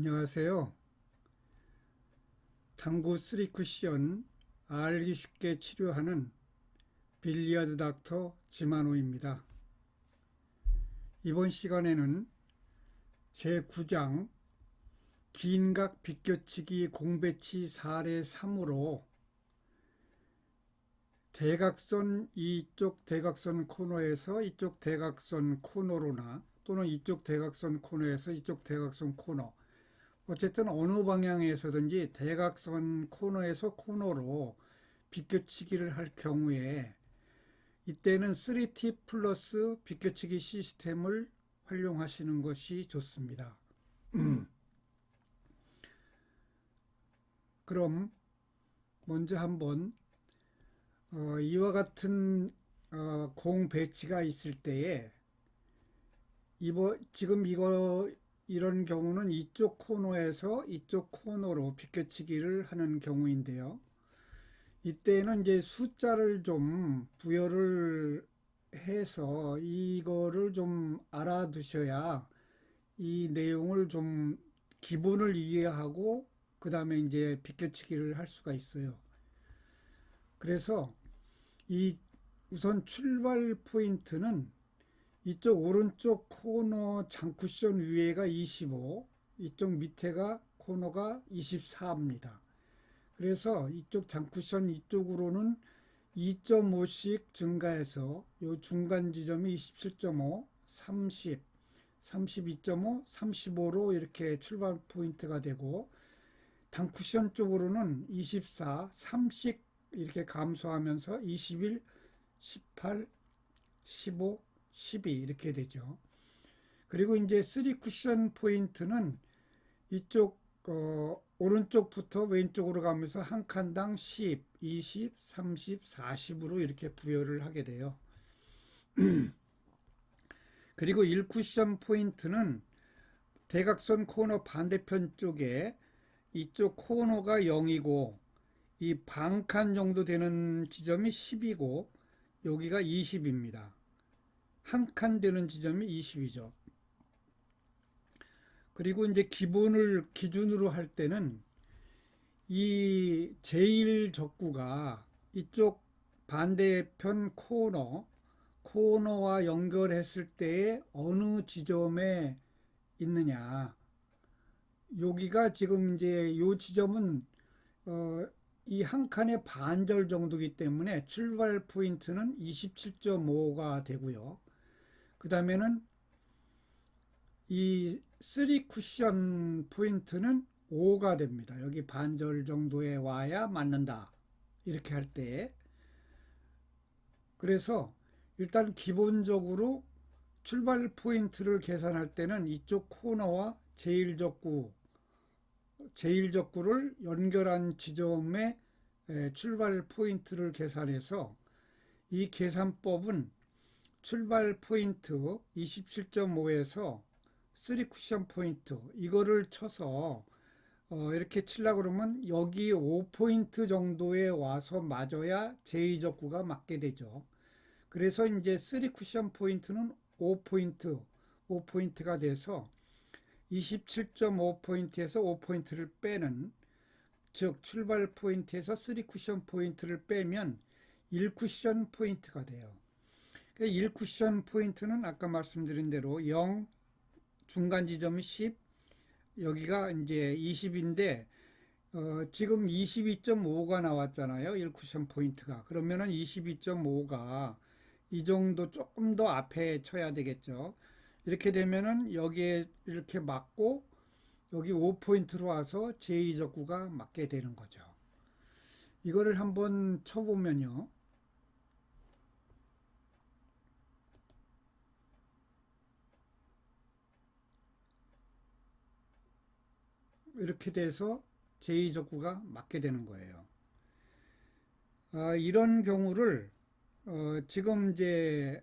안녕하세요. 당구 3 쿠션 알기 쉽게 치료하는 빌리아드 닥터 지만호입니다. 이번 시간에는 제9장 긴각 비껴치기 공배치 사례 3으로 대각선 이쪽 대각선 코너에서 이쪽 대각선 코너로나 또는 이쪽 대각선 코너에서 이쪽 대각선 코너 어쨌든 어느 방향에서든지 대각선 코너에서 코너로 비껴치기를 할 경우에 이때는 3T 플러스 비껴치기 시스템을 활용하시는 것이 좋습니다. 그럼 먼저 한번 어, 이와 같은 어, 공 배치가 있을 때에 이거 지금 이거 이런 경우는 이쪽 코너에서 이쪽 코너로 비껴치기를 하는 경우인데요. 이때는 이제 숫자를 좀 부여를 해서 이거를 좀 알아두셔야 이 내용을 좀 기본을 이해하고 그 다음에 이제 비껴치기를 할 수가 있어요. 그래서 이 우선 출발 포인트는 이쪽 오른쪽 코너 장쿠션 위에가 25, 이쪽 밑에가 코너가 24입니다. 그래서 이쪽 장쿠션 이쪽으로는 2.5씩 증가해서 이 중간 지점이 27.5, 30, 32.5, 35로 이렇게 출발 포인트가 되고 단쿠션 쪽으로는 24, 30 이렇게 감소하면서 21, 18, 15, 12 이렇게 되죠. 그리고 이제 3 쿠션 포인트는 이쪽 어, 오른쪽부터 왼쪽으로 가면서 한 칸당 10, 20, 30, 40으로 이렇게 부여를 하게 돼요. 그리고 1 쿠션 포인트는 대각선 코너 반대편 쪽에 이쪽 코너가 0이고 이 반칸 정도 되는 지점이 10이고 여기가 20입니다. 한 칸 되는 지점이 20이죠. 그리고 이제 기본을 기준으로 할 때는 이 제일 적구가 이쪽 반대편 코너 코너와 연결했을 때에 어느 지점에 있느냐 여기가 지금 이제 요 지점은 어, 이 한 칸의 반절 정도이기 때문에 출발 포인트는 27.5가 되고요. 그 다음에는 이 3 쿠션 포인트는 5가 됩니다. 여기 반절 정도에 와야 맞는다. 이렇게 할 때. 그래서 일단 기본적으로 출발 포인트를 계산할 때는 이쪽 코너와 제일 적구 제일 적구를 연결한 지점의 출발 포인트를 계산해서 이 계산법은 출발 포인트 27.5에서 3 쿠션 포인트 이거를 쳐서 어, 이렇게 칠라 그러면 여기 5포인트 정도에 와서 맞아야 제2적구가 맞게 되죠. 그래서 이제 3 쿠션 포인트는 5포인트, 5포인트가 돼서 27.5포인트에서 5포인트를 빼는 즉 출발 포인트에서 3 쿠션 포인트를 빼면 1쿠션 포인트가 돼요. 1쿠션 포인트는 아까 말씀드린 대로 0 중간 지점이 10 여기가 이제 20인데 어, 지금 22.5가 나왔잖아요. 1쿠션 포인트가. 그러면은 22.5가 이 정도 조금 더 앞에 쳐야 되겠죠. 이렇게 되면은 여기에 이렇게 맞고 여기 5포인트로 와서 제2적구가 맞게 되는 거죠. 이거를 한번 쳐보면요. 이렇게 돼서 제2적구가 맞게 되는 거예요. 아, 이런 경우를 어, 지금 이제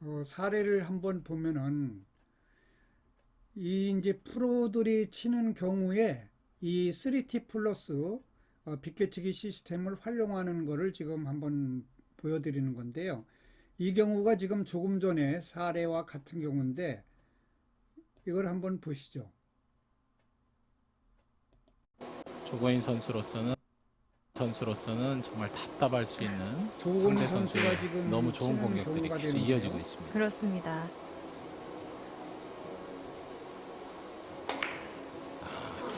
어, 사례를 한번 보면은 이 이제 프로들이 치는 경우에 이 3T 플러스 어, 빗개치기 시스템을 활용하는 거를 지금 한번 보여드리는 건데요. 이 경우가 지금 조금 전에 사례와 같은 경우인데 이걸 한번 보시죠. 조건인 선수로서는 선수로서는 정말 답답할 수 있는 조건인 상대 선수가 선수의 지금 너무 좋은 치는 공격들이 계속. 이어지고 있습니다. 그렇습니다.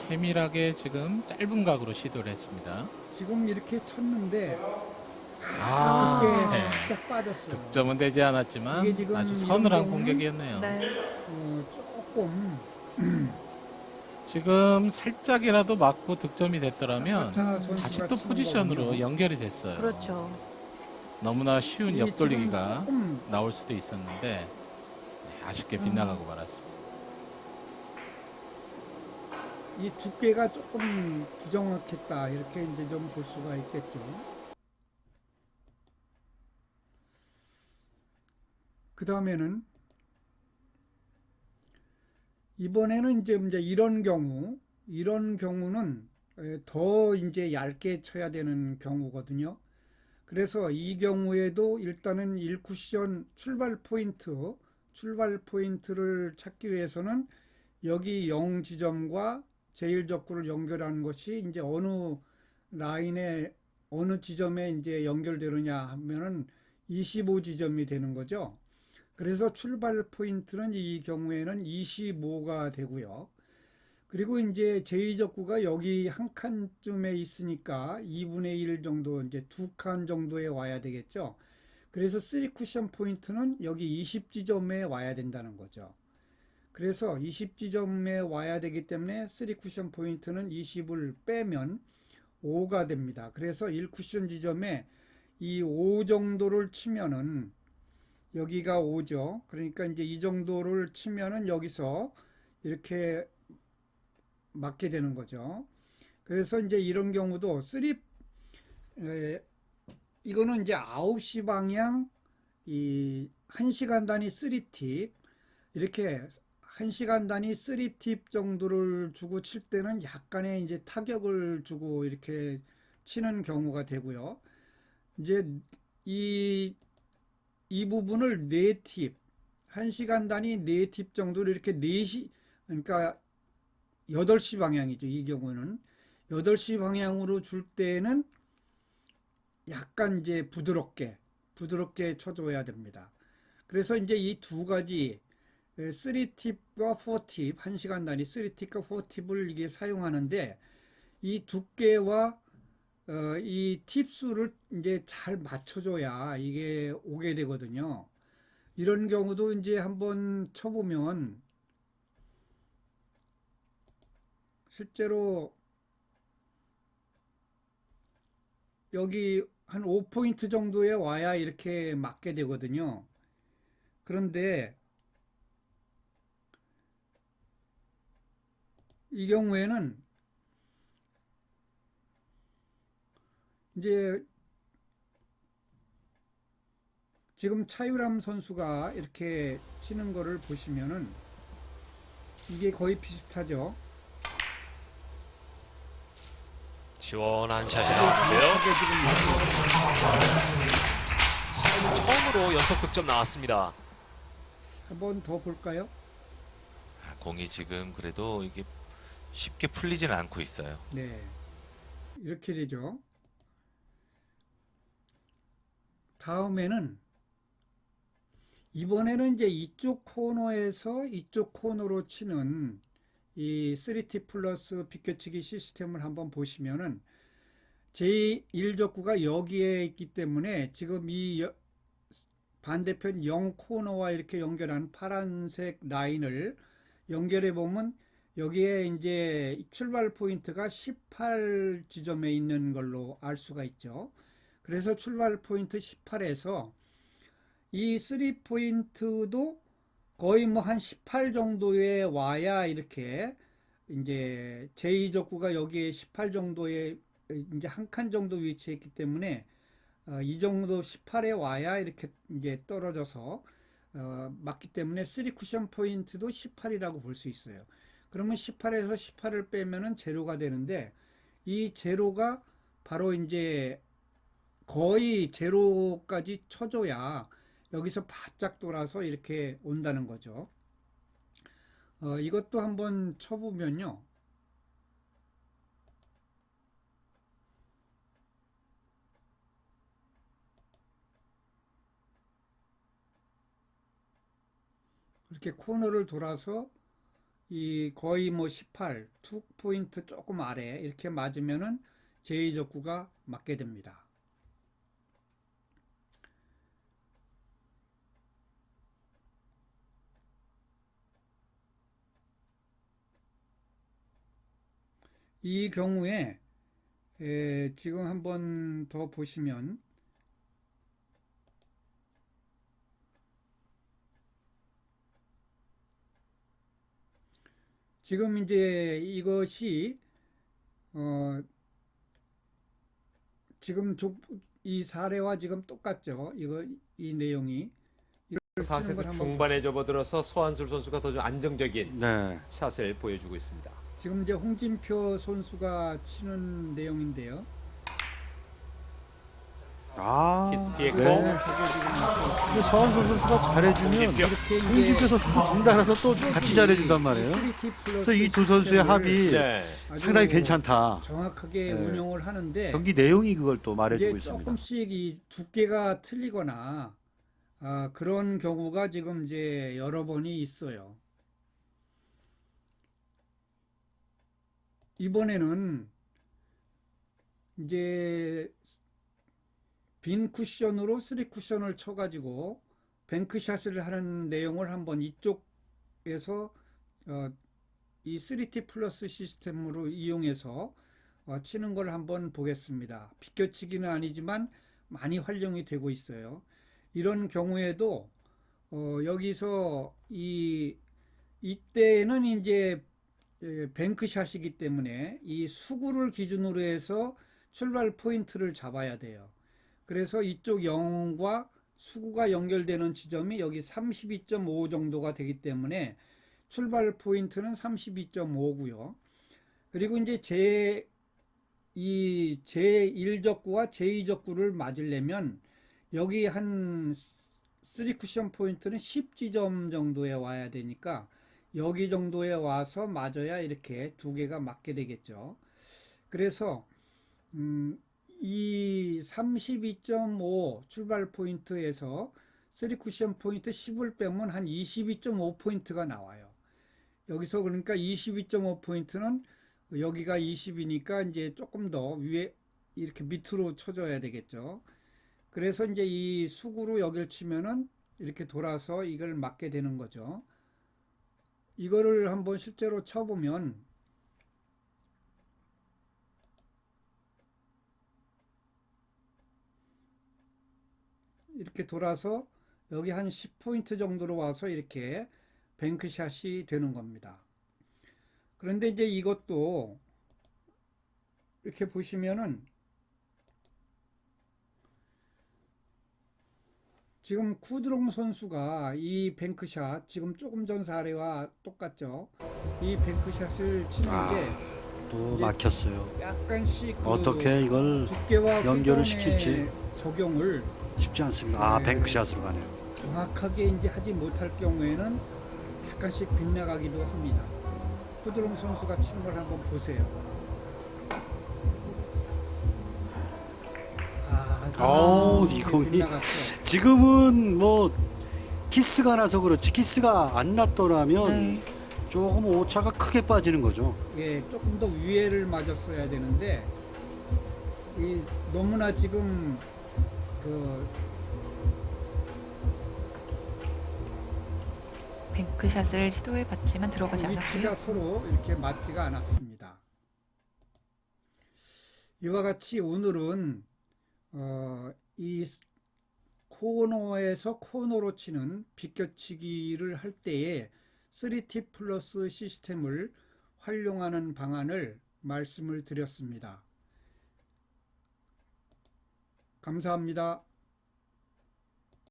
세밀하게 지금 짧은 각으로 시도를 했습니다. 지금 이렇게 쳤는데 아, 그게 네. 살짝 빠졌어요. 득점은 되지 않았지만 이게 지금 아주 서늘한 경우는- 공격이었네요. 네. 어, 조금 지금 살짝이라도 맞고 득점이 됐더라면 사파타 선수가 다시 또 치는 포지션으로 거군요. 연결이 됐어요. 그렇죠. 너무나 쉬운 이게 옆돌리기가 조금 나올 수도 있었는데 네, 아쉽게 빗나가고 음. 말았습니다. 이 두께가 조금 부정확했다 이렇게 이제 좀 볼 수가 있겠죠. 그 다음에는 이번에는 이제 이제 이런 경우 이런 경우는 에, 더 이제 얇게 쳐야 되는 경우거든요. 그래서 이 경우에도 일단은 1쿠션 출발 포인트 출발 포인트를 찾기 위해서는 여기 0 지점과 제일 적구를 연결하는 것이 이제 어느 라인에 어느 지점에 이제 연결되느냐 하면은 25지점이 되는 거죠. 그래서 출발 포인트는 이 경우에는 25가 되고요. 그리고 이제 제2적구가 여기 한 칸쯤에 있으니까 2분의 1 정도 이제 두 칸 정도에 와야 되겠죠. 그래서 3 쿠션 포인트는 여기 20지점에 와야 된다는 거죠. 그래서 20지점에 와야 되기 때문에 3 쿠션 포인트는 20을 빼면 5가 됩니다. 그래서 1 쿠션 지점에 이 5 정도를 치면은 여기가 5죠. 그러니까 이제 이 정도를 치면은 여기서 이렇게 맞게 되는 거죠. 그래서 이제 이런 경우도 3 에, 이거는 이제 9시 방향 이 1시간 단위 3팁 이렇게 1시간 단위 3팁 정도를 주고 칠 때는 약간의 이제 타격을 주고 이렇게 치는 경우가 되고요. 이제 이, 이 부분을 4팁, 1시간 단위 4팁 정도를 이렇게 4시, 그러니까 8시 방향이죠. 이 경우는. 8시 방향으로 줄 때는 약간 이제 부드럽게, 부드럽게 쳐줘야 됩니다. 그래서 이제 이 두 가지 3팁과 4팁, 1시간 단위 3팁과 4팁을 이게 사용하는데 이 두께와 어, 이 팁수를 이제 잘 맞춰줘야 이게 오게 되거든요. 이런 경우도 이제 한번 쳐보면 실제로 여기 한 5포인트 정도에 와야 이렇게 맞게 되거든요. 그런데 이 경우에는 이제 지금 차유람 선수가 이렇게 치는 거를 보시면은 이게 거의 비슷하죠. 시원한 샷이 나왔는데요. 지금 처음으로 연속 득점 나왔습니다. 한번 더 볼까요? 아, 공이 지금 그래도 이게 쉽게 풀리지는 않고 있어요. 네. 이렇게 되죠. 다음에는 이번에는 이제 이쪽 코너에서 이쪽 코너로 치는 이 3T 플러스 비껴치기 시스템을 한번 보시면은 제1적구가 여기에 있기 때문에 지금 이 여- 반대편 0 코너와 이렇게 연결한 파란색 라인을 연결해 보면 여기에 이제 출발 포인트가 18 지점에 있는 걸로 알 수가 있죠. 그래서 출발 포인트 18에서 이 3 포인트도 거의 뭐 한 18 정도에 와야 이렇게 이제 제2적구가 여기에 18 정도에 이제 한 칸 정도 위치해 있기 때문에 어, 이 정도 18에 와야 이렇게 이제 떨어져서 어, 맞기 때문에 3 쿠션 포인트도 18이라고 볼 수 있어요. 그러면 18에서 18을 빼면은 제로가 되는데 이 제로가 바로 이제 거의 제로까지 쳐줘야 여기서 바짝 돌아서 이렇게 온다는 거죠. 어, 이것도 한번 쳐보면요. 이렇게 코너를 돌아서 이 거의 뭐 18, 투 포인트 조금 아래 이렇게 맞으면은 제2적구가 맞게 됩니다. 이 경우에 에, 지금 한번 더 보시면 지금 이제 이것이 어 지금 조- 이 사례와 지금 똑같죠. 이거 이 내용이 이걸 치는 걸 4세트 한번 중반에 접어들어서 소한술 선수가 더 좀 안정적인 네. 샷을 보여주고 있습니다. 지금 이제 홍진표 선수가 치는 내용인데요. 아, 키스 피했고. 네. 근데 서한솔 선수가 잘해주면. 이렇게 이제 홍진표 선수도 덩달아서 또 같이 잘해준단 말이에요. 그래서 이 두 선수의 합이 네. 상당히 괜찮다. 정확하게 네. 운영을 하는데 경기 내용이 그걸 또 말해주고 있습니다. 조금씩 이 두께가 틀리거나 아, 그런 경우가 지금 이제 여러 번이 있어요. 이번에는 이제 빈 쿠션으로 쓰리 쿠션을 쳐가지고 뱅크샷을 하는 내용을 한번 이쪽에서 어, 이 3T 플러스 시스템으로 이용해서 어, 치는 걸 한번 보겠습니다. 비껴치기는 아니지만 많이 활용이 되고 있어요. 이런 경우에도 어, 여기서 이 이때는 이제 에, 뱅크샷이기 때문에 이 수구를 기준으로 해서 출발 포인트를 잡아야 돼요. 그래서 이쪽 0과 수구가 연결되는 지점이 여기 32.5 정도가 되기 때문에 출발 포인트는 32.5고요. 그리고 이제 제 이 제1적구와 제2적구를 맞으려면 여기 한 3쿠션 포인트는 10지점 정도에 와야 되니까 여기 정도에 와서 맞아야 이렇게 두 개가 맞게 되겠죠. 그래서 음, 이 32.5 출발 포인트에서 3쿠션 포인트 10을 빼면 한 22.5 포인트가 나와요. 여기서 그러니까 22.5 포인트는 여기가 20이니까 이제 조금 더 위에 이렇게 밑으로 쳐줘야 되겠죠. 그래서 이제 이 수구로 여기를 치면은 이렇게 돌아서 이걸 맞게 되는 거죠. 이거를 한번 실제로 쳐보면 이렇게 돌아서 여기 한 10포인트 정도로 와서 이렇게 뱅크샷이 되는 겁니다. 그런데 이제 이것도 이렇게 보시면은 지금 쿠드롱 선수가 이 뱅크샷 지금 조금 전 사례와 똑같죠. 이 뱅크샷을 치는 아, 게또 이제 막혔어요. 약간씩 그 어떻게 이걸 연결을 시킬지. 적용을 쉽지 않습니다. 아, 네. 뱅크샷으로 가네요. 정확하게 이제 하지 못할 경우에는 약간씩 빗나가기도 합니다. 쿠드롱 선수가 치는 걸 한번 보세요. 아, 아우, 이렇게 이 공이 빗나갔어. 지금은 뭐 키스가 나서 그렇지 키스가 안 났더라면 네. 조금 오차가 크게 빠지는 거죠. 예, 조금 더 위에를 맞았어야 되는데 이 너무나 지금 그 뱅크샷을 시도해봤지만 들어가지 위치가 않았고요. 서로 이렇게 맞지가 않았습니다. 이와 같이 오늘은 어, 이 스- 코너에서 코너로 치는 비껴치기를 할 때에 3T 플러스 시스템을 활용하는 방안을 말씀을 드렸습니다. 감사합니다.